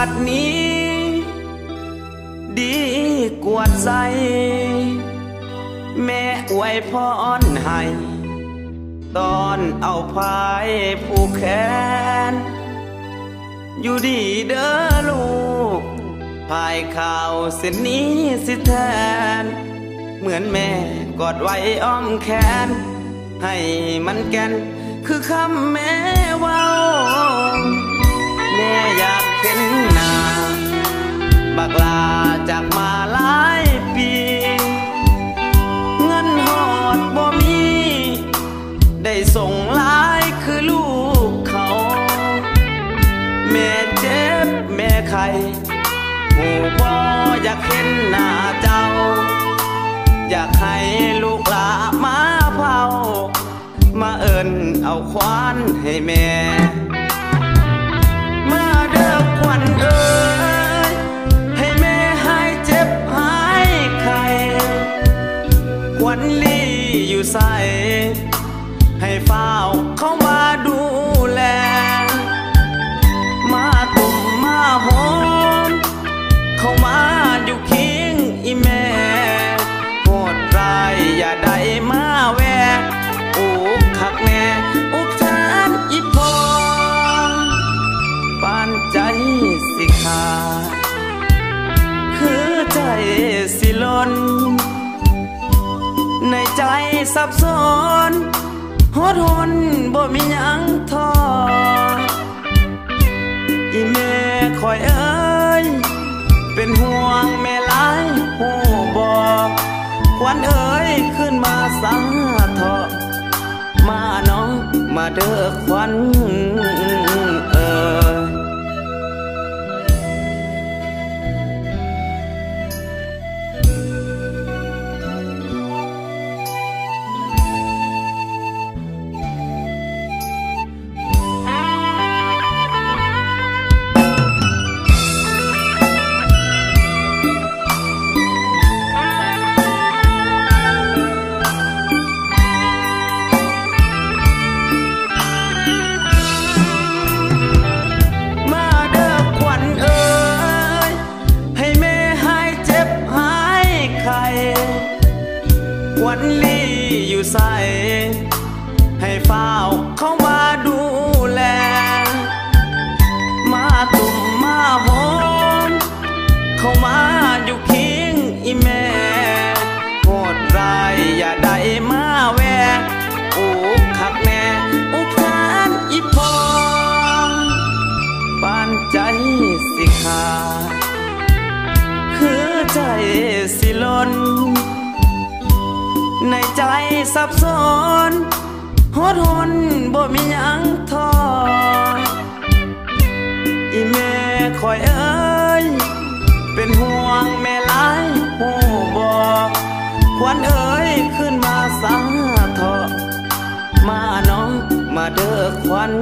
ัดนี้ ดีกวดใสแม่อวยพรให้ ตอนเอาพายผูกแขน อยู่ดีเด้อลูกพายข่าวเส้นนี้สิแทน เหมือนแม่กอดไว้อ้อมแขน ให้มันแก่นคือคำแม่เว่า แม่ไข้หูบ่ออยากเห็นหน้าเจ้า อยากให้ลูกหลามาเผา มาเอินเอาควานให้แม่ มาเด้อควันเอ้ยให้แม่หายเจ็บหายไข้ควันลีอยู่ใสให้เฝ้าเข้ามา ใจสับสนหดหนบ่มีหยังทออีแม่คอยเอ้ย เป็นห่วงแม่หลายหูบอกควันเอ้ยขึ้นมาสังทอมาน้องมาเด้อควัน วันลีอยู่ใส ให้เฝ้าเข้ามาดูแล มาตุ่มมาหอมเข้ามาอยู่เคิงอีแม่โหดร้ายอย่าได้มาแวะอุกคักแน่อุกทานอีพอปานใจสิขาคือใจสิลน ในใจสับสนหดหนบ่มีหยังทออีแม่คอยเอ้ย เป็นห่วงแม่หลายหูบอกควันเอ้ยขึ้นมาสังทอมาน้องมาเด้อควัน